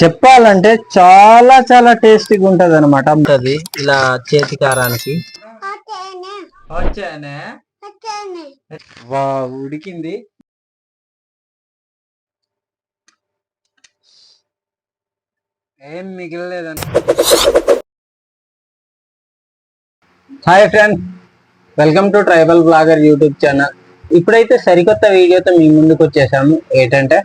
చెప్పాలంటే చాలా చాలా టేస్టీగా ఉంటది అనమాట ఉంటది. ఇలా చేతి కారానికి. వా ఉడికింది. ఏం మిగిలలేదని. Hi friends. Welcome to tribal blogger YouTube channel. ఇప్పుడైతే సరికొత్త వీడియోతో మీ ముందుకు వచ్చేసాము ఏంటంటే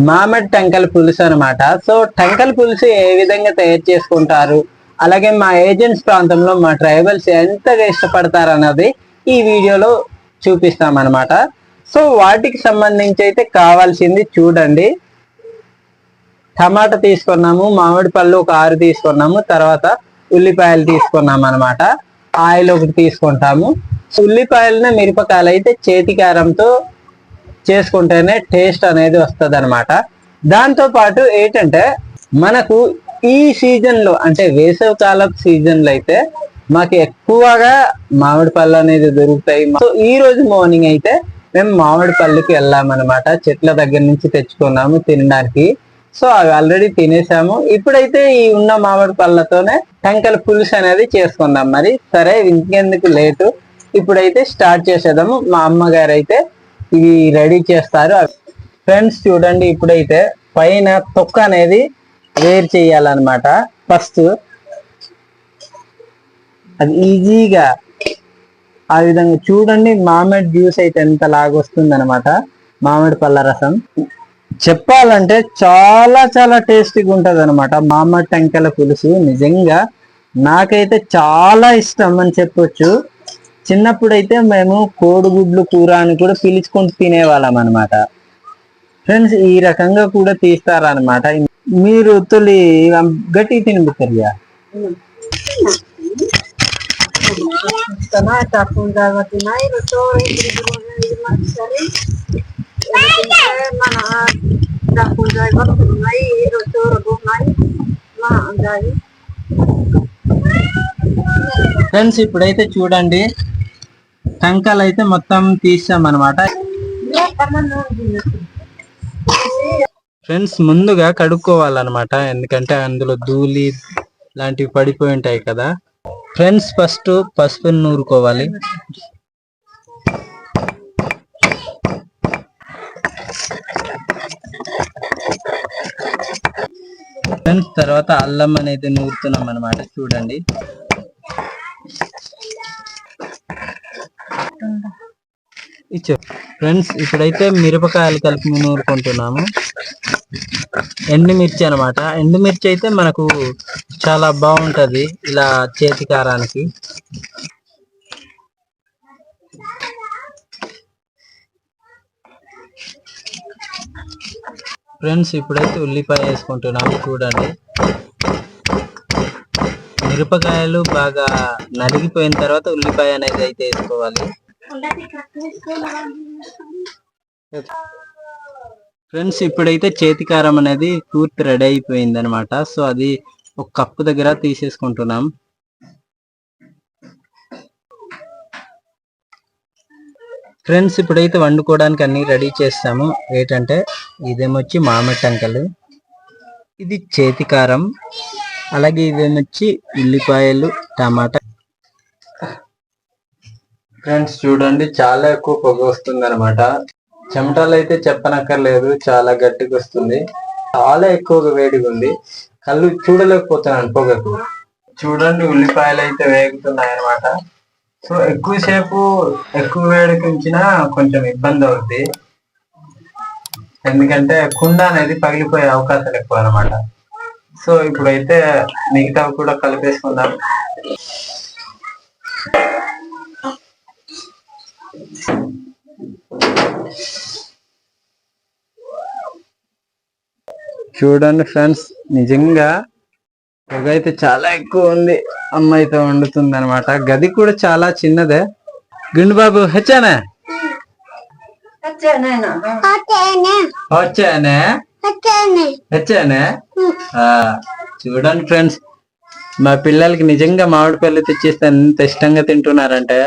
మామిడి టెంకల పులుసు అనమాట సో టెంకల పులుసు ఏ విధంగా తయారు చేసుకుంటారు? అలాగే మా ఏజెంట్స్ ప్రాంతంలో మా ట్రైబల్స్ ఎంతగా ఇష్టపడతారు అన్నది ఈ వీడియోలో చూపిస్తాం సో వాటికి సంబంధించి అయితే కావాల్సింది చూడండి. టమాటా తీసుకున్నాము మామిడి పళ్ళు ఒక ఆరు తీసుకున్నాము తర్వాత ఉల్లిపాయలు తీసుకున్నాము అనమాట ఆయిల్ ఒకటి తీసుకుంటాము. ఉల్లిపాయలను మిరపకాయలు అయితే చేతి కారంతో చేసుకుంటేనే టేస్ట్ అనేది వస్తుంది అనమాట దాంతో పాటు ఏంటంటే మనకు ఈ సీజన్లో అంటే వేసవి కాలపు సీజన్లో అయితే మాకు ఎక్కువగా మామిడి పళ్ళు అనేది దొరుకుతాయి. సో ఈ రోజు మార్నింగ్ అయితే మేము మామిడి పళ్ళుకి వెళ్ళామన్నమాట. చెట్ల దగ్గర నుంచి తెచ్చుకున్నాము తినడానికి. సో అవి ఆల్రెడీ తినేసాము. ఇప్పుడైతే ఈ ఉన్న మామిడి పళ్ళతోనే టెంకల పులుసు అనేది చేసుకుందాం. మరి సరే ఇంకెందుకు లేటు. ఇప్పుడైతే స్టార్ట్ చేసేద్దాము. మా అమ్మగారు అయితే ఇవి రెడీ చేస్తారు. ఫ్రెండ్స్ చూడండి ఇప్పుడైతే పైన తొక్క అనేది వేరు చేయాలన్నమాట. ఫస్ట్ అది ఈజీగా ఆ విధంగా చూడండి మామిడి జ్యూస్ అయితే ఎంత లాగొస్తుంది అనమాట మామిడి పళ్ళ రసం. చెప్పాలంటే చాలా చాలా టేస్టీగా ఉంటుంది అనమాట మామిడి టెంకల పులుసు. నిజంగా నాకైతే చాలా ఇష్టం అని చెప్పొచ్చు. చిన్నప్పుడు అయితే మేము కోడిగుడ్లు కూర అని కూడా పిలుచుకొని తినేవాళ్ళం అనమాట ఫ్రెండ్స్ ఈ రకంగా కూడా తీస్తారనమాట మీరు తొలి గట్టి తినిపిస్తారు ఫ్రెండ్స్ ఇప్పుడైతే చూడండి. టంకాలు అయితే మొత్తం తీసాం అనమాట ఫ్రెండ్స్ ముందుగా కడుక్కోవాలన్నమాట. ఎందుకంటే అందులో ధూళి లాంటివి పడిపోయి ఉంటాయి కదా. ఫ్రెండ్స్ ఫస్ట్ పసుపుని నూరుకోవాలి. ఫ్రెండ్స్ తర్వాత అల్లం అనేది నూరుతున్నాం అనమాట చూడండి. ఇచ్చారు ఫ్రెండ్స్ ఇప్పుడైతే మిరపకాయలు కలిపి నూరుకుంటున్నాము. ఎండుమిర్చి అనమాట ఎండుమిర్చి అయితే మనకు చాలా బాగుంటది ఇలా చేతి కారానికి. ఫ్రెండ్స్ ఇప్పుడైతే ఉల్లిపాయ వేసుకుంటున్నాము చూడండి. మిరపకాయలు బాగా నలిగిపోయిన తర్వాత ఉల్లిపాయ అనేది అయితే వేసుకోవాలి. ఫ్రెండ్స్ ఇప్పుడైతే చేతికారం అనేది పూర్తి రెడీ అయిపోయింది అనమాట సో అది ఒక కప్పు దగ్గర తీసేసుకుంటున్నాం. ఫ్రెండ్స్ ఇప్పుడైతే వండుకోవడానికి అన్ని రెడీ చేస్తాము. ఏంటంటే ఇదేమొచ్చి మామిటంకలు ఇది చేతికారం. అలాగే ఇదేమొచ్చి ఉల్లిపాయలు టమాటా ఫ్రెండ్స్ చూడండి చాలా ఎక్కువ పొగ వస్తుంది అనమాట చెమటలు అయితే చెప్పనక్కర్లేదు చాలా గట్టిగా వస్తుంది. చాలా ఎక్కువగా వేడిగా ఉంది. కళ్ళు చూడలేకపోతున్నాను పొగకు. చూడండి ఉల్లిపాయలు అయితే వేగుతున్నాయి అనమాట సో ఎక్కువసేపు ఎక్కువ వేడికి ఉంచినా కొంచెం ఇబ్బంది అవుతుంది ఎందుకంటే కుండ అనేది పగిలిపోయే అవకాశాలు ఎక్కువ అనమాట సో ఇప్పుడైతే మిగతా కూడా కలిపేసుకుందాం. చూడండి ఫ్రెండ్స్ నిజంగా పొగ అయితే చాలా ఎక్కువ ఉంది. అమ్మాయితో వండుతుంది అనమాట గది కూడా చాలా చిన్నదే. గుండు బాబు హెచ్చానే వచ్చానే. హెచ్చానే ఆ, చూడండి ఫ్రెండ్స్ మా పిల్లలకి నిజంగా మామిడి పళ్ళు తెచ్చిస్తే ఎంత ఇష్టంగా తింటున్నారంటే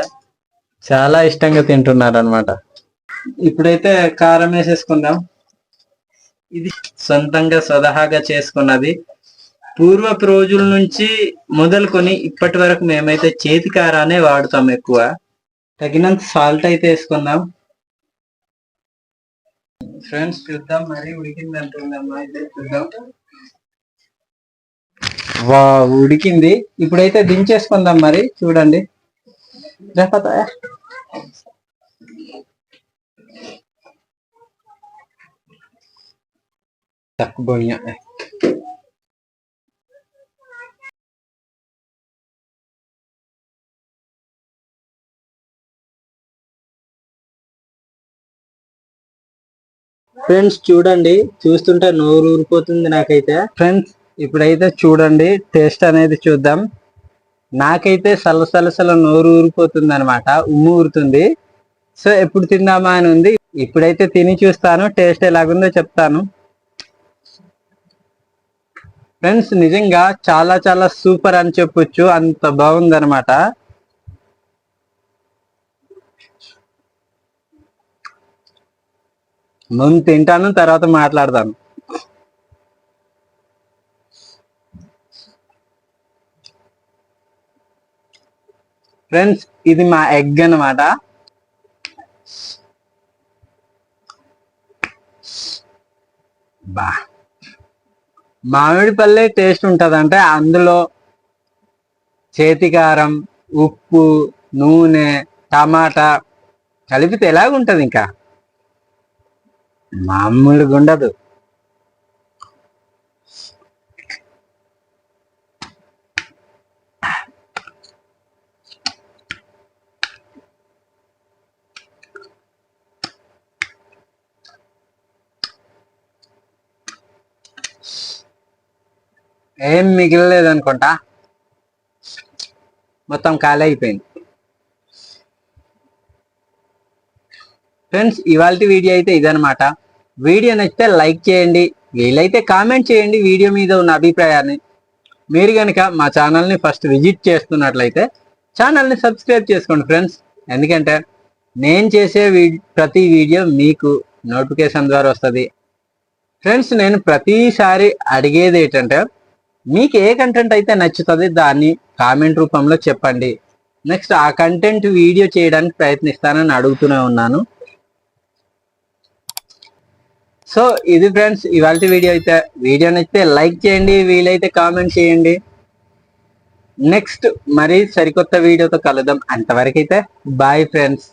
చాలా ఇష్టంగా తింటున్నారు అనమాట ఇప్పుడైతే కారం వేసేసుకుందాం. ఇది సొంతంగా స్వతహాగా చేసుకున్నది. పూర్వపు రోజుల నుంచి మొదలుకొని ఇప్పటి వరకు మేమైతే చేతి కారానే వాడుతాం ఎక్కువ. తగినంత సాల్ట్ అయితే వేసుకుందాం. ఫ్రెండ్స్ చూద్దాం మరి ఉడికింది అంటుందమ్మా అయితే చూద్దాం. వా ఉడికింది. ఇప్పుడైతే దించేసుకుందాం మరి చూడండి. లేకపోతే takbonya eh. ఫ్రెండ్స్ చూడండి. చూస్తుంటే నోరు ఊరిపోతుంది నాకైతే. ఫ్రెండ్స్ ఇప్పుడైతే చూడండి. టేస్ట్ అనేది చూద్దాం. నాకైతే సలసలసల నోరు ఊరిపోతుంది అనమాట ఉమ్ము ఊరుతుంది. సో ఎప్పుడు తిందామా అని ఉంది. ఇప్పుడైతే తిని చూస్తాను. టేస్ట్ ఎలాగుందో చెప్తాను. ఫ్రెండ్స్ నిజంగా చాలా చాలా సూపర్ అని చెప్పొచ్చు. అంత బాగుంది అనమాట ముందు తింటాను తర్వాత మాట్లాడతాను ఫ్రెండ్స్ ఇది మా ఎగ్ అన్నమాట. బా. మామిడి పల్లె టేస్ట్ ఉంటుంది అంటే అందులో చేతికారం ఉప్పు నూనె టమాటా కలిపితే ఎలాగుంటది ఇంకా? మామూలుగా ఉండదు ఏం మిగిలలేదు అనుకుంటా మొత్తం ఖాళీ అయిపోయింది. ఫ్రెండ్స్ ఇవాళ వీడియో అయితే ఇదనమాట వీడియో నచ్చితే లైక్ చేయండి వీలైతే కామెంట్ చేయండి వీడియో మీద ఉన్న అభిప్రాయాన్ని. మీరు కనుక మా ఛానల్ని ఫస్ట్ విజిట్ చేస్తున్నట్లయితే ఛానల్ని సబ్స్క్రైబ్ చేసుకోండి ఫ్రెండ్స్. ఎందుకంటే నేను చేసే ప్రతి వీడియో మీకు నోటిఫికేషన్ ద్వారా వస్తుంది. ఫ్రెండ్స్ నేను ప్రతిసారి అడిగేది ఏంటంటే మీకు ఏ కంటెంట్ అయితే నచ్చుతుంది దాన్ని కామెంట్ రూపంలో చెప్పండి. నెక్స్ట్ ఆ కంటెంట్ వీడియో చేయడానికి ప్రయత్నిస్తానని అడుగుతూనే ఉన్నాను. సో ఇది ఫ్రెండ్స్ ఇవాళ వీడియో అయితే వీడియో నచ్చితే లైక్ చేయండి వీలైతే కామెంట్ చేయండి. నెక్స్ట్ మరి సరికొత్త వీడియోతో కలుద్దాం. అంతవరకైతే బాయ్ ఫ్రెండ్స్